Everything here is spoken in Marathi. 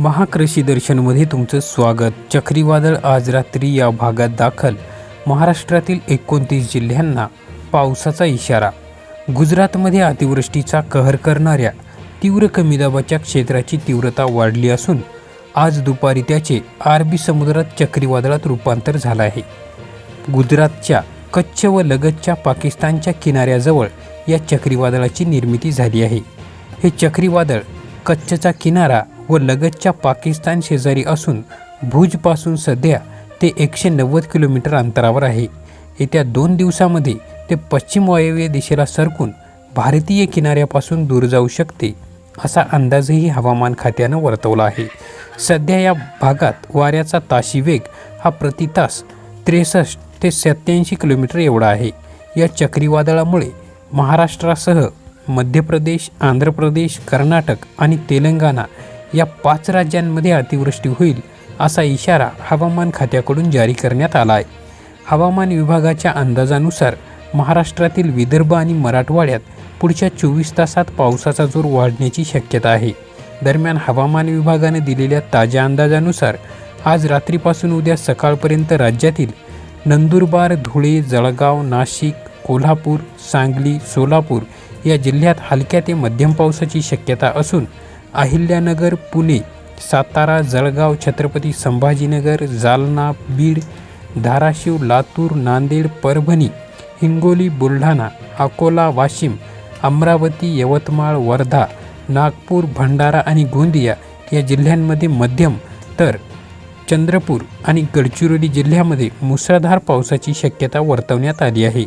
महाकृषी दर्शनमध्ये तुमचं स्वागत. चक्रीवादळ आज रात्री या भागात दाखल. महाराष्ट्रातील एकोणतीस जिल्ह्यांना पावसाचा इशारा. गुजरातमध्ये अतिवृष्टीचा कहर करणाऱ्या तीव्र कमी दाबाच्या क्षेत्राची तीव्रता वाढली असून आज दुपारी त्याचे अरबी समुद्रात चक्रीवादळात रूपांतर झालं आहे. गुजरातच्या कच्छ व लगतच्या पाकिस्तानच्या किनाऱ्याजवळ या चक्रीवादळाची निर्मिती झाली आहे. हे चक्रीवादळ कच्छचा किनारा व लगतच्या पाकिस्तान शेजारी असून भुजपासून सध्या ते एकशे नव्वद किलोमीटर अंतरावर आहे. येत्या दोन दिवसामध्ये ते पश्चिम वायव्य दिशेला सरकून भारतीय किनाऱ्यापासून दूर जाऊ शकते असा अंदाजही हवामान खात्यानं वर्तवला आहे. सध्या या भागात वाऱ्याचा ताशी वेग हा प्रति तास त्रेसष्ट ते सत्याऐंशी किलोमीटर एवढा आहे. या चक्रीवादळामुळे महाराष्ट्रासह मध्य प्रदेश आंध्र प्रदेश कर्नाटक आणि तेलंगणा या पाच राज्यांमध्ये अतिवृष्टी होईल असा इशारा हवामान खात्याकडून जारी करण्यात आला आहे हवामान विभागाच्या अंदाजानुसार महाराष्ट्रातील विदर्भ आणि मराठवाड्यात पुढच्या चोवीस तासात पावसाचा जोर वाढण्याची शक्यता आहे. दरम्यान हवामान विभागाने दिलेल्या ताज्या अंदाजानुसार आज रात्रीपासून उद्या सकाळपर्यंत राज्यातील नंदुरबार धुळे जळगाव नाशिक कोल्हापूर सांगली सोलापूर या जिल्ह्यात हलक्या ते मध्यम पावसाची शक्यता असून अहिल्यानगर पुणे सातारा जळगाव छत्रपती संभाजीनगर जालना बीड धाराशिव लातूर नांदेड परभणी हिंगोली बुलढाणा अकोला वाशिम अमरावती यवतमाळ वर्धा नागपूर भंडारा आणि गोंदिया या जिल्ह्यांमध्ये मध्यम तर चंद्रपूर आणि गडचिरोली जिल्ह्यामध्ये मुसळधार पावसाची शक्यता वर्तवण्यात आली आहे.